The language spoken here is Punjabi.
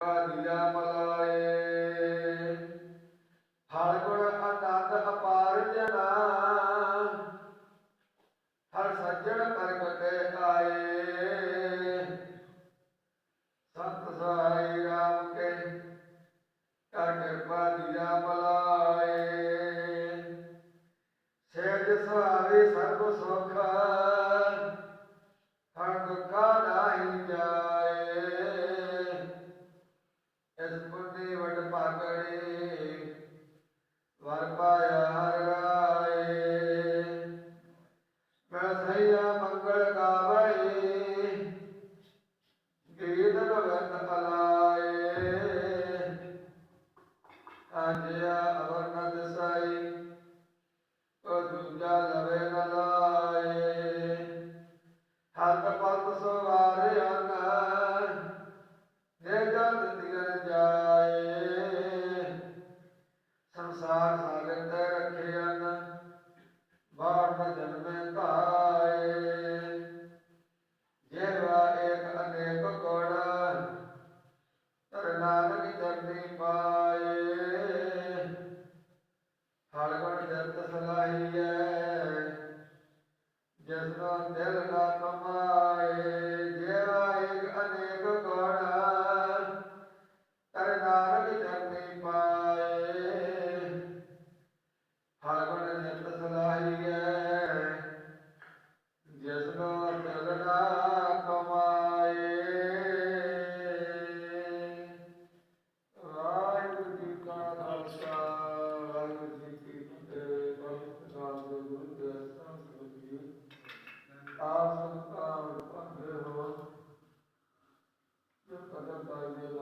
ਦੀਆ ਮਲਾਏ ਹਰ ਗੁਣ ਆਨੰਦ ਅਪਾਰ ਜਨਾ, ਹਰ ਸੱਜਣ ਪ੍ਰਗਟੇ ਆਏ। ਸੰਤ ਸਾਈ ਰਾਮ ਕੇ ਕਰ ਕਿਰਪਾ ਦੀਆ ਮਲਾਏ ਸਹਿਜ ਸੁਹਾਵੇ ਸਰਬ ਸੁਖ ਆਜਿਆ ਅਵਰ ਨ ਦਸਾਈ ਕੋ ਦੂਜਾ ਲਵੇ ਨ ਲਾਏ ਹੱਥ ਪਤ ਸਵਾਰ ਅੰਗ ਜੇ ਜਲ ਦਿਗਨ ਜਾਏ ਸੰਸਾਰ ਸਾਗਰ ਤੇ ਰੱਖਿਆਨ ਬਾੜ ਨ ਜਨਮੇ ਧਾਏ ਜੇਵਾ ਏਕ ਅਨੇਕ ਗੁਣ ਤਰ ਨਾਨਕ ਚਰਨੀ ਪਾਏ ਹਰ ਗੁਣ ਜਤ ਸਲਾਹੀਐ ਜਿਸਨੋ ਦਿਲ ਨਾ ਕਮਾਏ ਜੇਵਾ ਏਕ ਅਨੇਕ ਜੋ